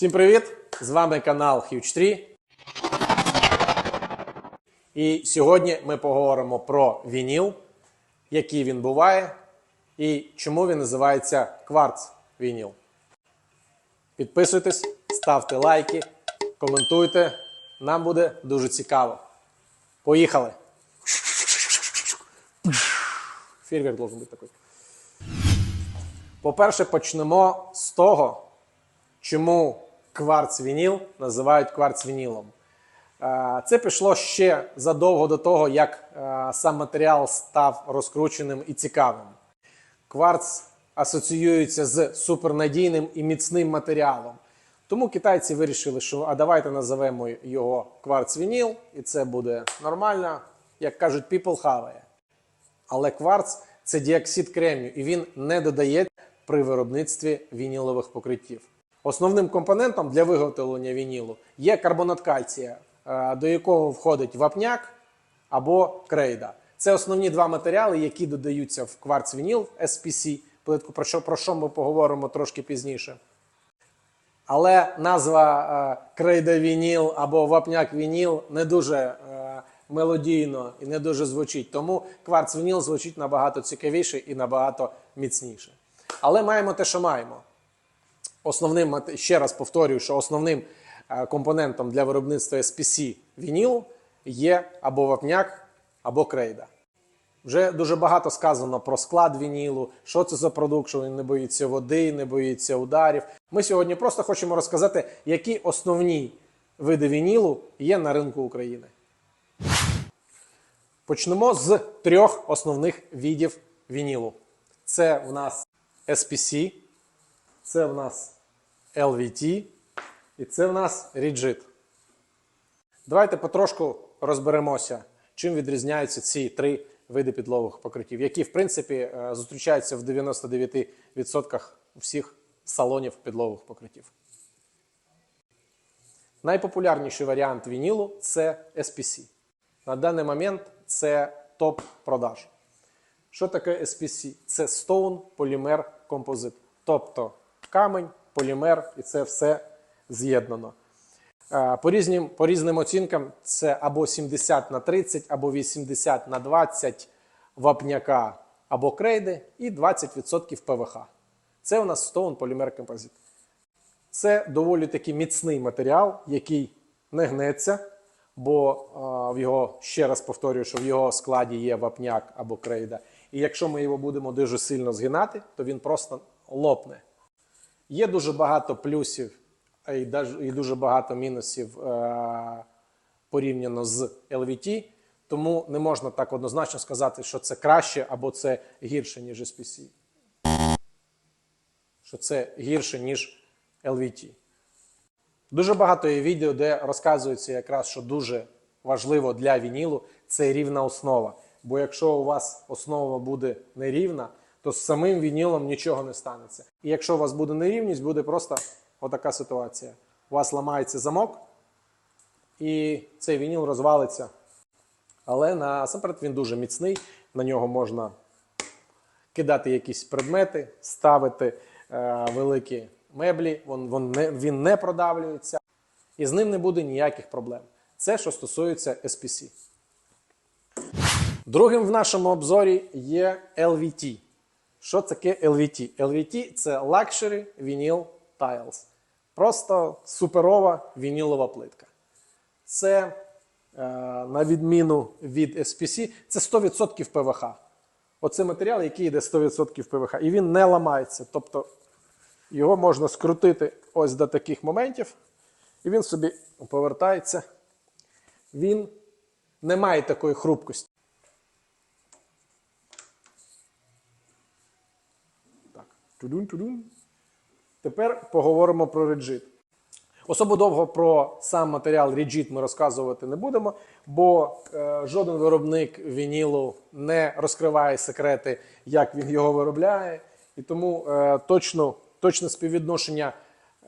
Всім привіт! З вами канал Huge 3. І сьогодні ми поговоримо про вініл, який він буває, і чому він називається кварц вініл. Підписуйтесь, ставте лайки, коментуйте. Нам буде дуже цікаво. Поїхали! Фірвер должен бути такий. По-перше, почнемо з того, чому кварц-вініл називають кварц-вінілом. Е, Це пішло ще задовго до того, як е, сам матеріал став розкрученим і цікавим. Кварц асоціюється з супернадійним і міцним матеріалом. Тому китайці вирішили, що а давайте називемо його кварц-вініл, і це буде нормально, як кажуть, people хаває. Але кварц це діоксид кремнію, і він не додається при виробництві вінілових покриттів. Основним компонентом для виготовлення вінілу є карбонат кальція, е, до якого входить вапняк або крейда. Це основні два матеріали, які додаються в кварц-вініл SPC, плитку, про що, про що ми поговоримо трошки пізніше. Але назва е, крейда-вініл або вапняк-вініл не дуже е, мелодійно і не дуже звучить. Тому кварц-вініл звучить набагато цікавіше і набагато міцніше. Але маємо те, що маємо. Основним, ще раз повторюю, що основним е, компонентом для виробництва SPC вінілу є або вапняк, або крейда. Вже дуже багато сказано про склад вінілу, що це за продукт, що він не боїться води, не боїться ударів. Ми сьогодні просто хочемо розказати, які основні види вінілу є на ринку України. Почнемо з трьох основних видів вінілу. Це в нас SPC, це в нас LVT і це в нас Rigid. Давайте потрошку розберемося, чим відрізняються ці три види підлогових покриттів, які, в принципі, е, зустрічаються в 99% всіх салонів підлогових покриттів. Найпопулярніший варіант вінілу це SPC. На даний момент це топ продаж. Що таке SPC? Це Stone Polymer Composite. Тобто камень, полімер і це все з'єднано. Е, По різним, по різним оцінкам це або 70 на 30, або 80 на 20 вапняка або крейди і 20% ПВХ. Це у нас Stone Polymer Composite. Це доволі таки міцний матеріал, який не гнеться, бо а, в його, ще раз повторюю, що в його складі є вапняк або крейда. І якщо ми його будемо дуже сильно згинати, то він просто лопне. Є дуже багато плюсів і дуже багато мінусів е, порівняно з LVT, тому не можна так однозначно сказати, що це краще або це гірше, ніж SPC. Що це гірше, ніж LVT. Дуже багато є відео, де розказується якраз, що дуже важливо для вінілу це рівна основа. Бо якщо у вас основа буде нерівна, то з самим вінілом нічого не станеться. І якщо у вас буде нерівність, буде просто отака ситуація. У вас ламається замок, і цей вініл розвалиться. Але насамперед він дуже міцний, на нього можна кидати якісь предмети, ставити е, великі меблі, він, він, не, він не продавлюється, і з ним не буде ніяких проблем. Це що стосується SPC. Другим в нашому обзорі є LVT. Що таке LVT? LVT це Luxury Vinyl Tiles. Просто суперова вінілова плитка. Це, е, на відміну від SPC, це 100% ПВХ. Оце матеріал, який йде 100% ПВХ. І він не ламається. Тобто його можна скрутити ось до таких моментів, і він собі повертається. Він не має такої хрупкості. Так. Тудун, тудун. Тепер поговоримо про Rigid. Особо довго про сам матеріал Rigid ми розказувати не будемо, бо е, жоден виробник вінілу не розкриває секрети, як він його виробляє. І тому е, точно, точне співвідношення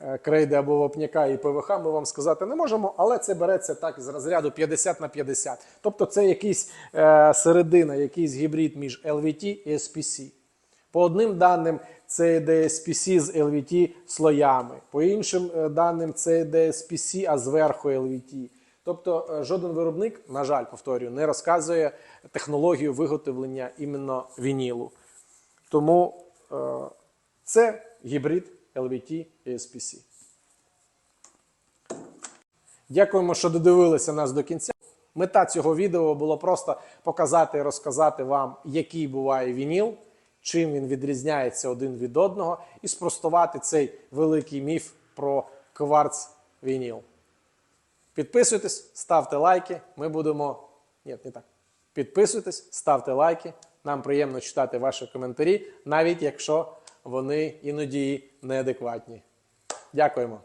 е, крейди або вапняка і ПВХ ми вам сказати не можемо, але це береться так з розряду 50 на 50. Тобто це якийсь е, середина, якийсь гібрид між LVT і SPC. По одним даним, це йде SPC з LVT слоями. По іншим е, даним, це йде SPC, а зверху LVT. Тобто е, жоден виробник, на жаль, повторюю, не розказує технологію виготовлення іменно вінілу. Тому е, це гібрид LVT і SPC. Дякуємо, що додивилися нас до кінця. Мета цього відео було просто показати і розказати вам, який буває вініл, чим він відрізняється один від одного, і спростувати цей великий міф про кварц вініл. Підписуйтесь, ставте лайки. Ми будемо. Ні, не так. Підписуйтесь, ставте лайки. Нам приємно читати ваші коментарі, навіть якщо вони іноді неадекватні. Дякуємо.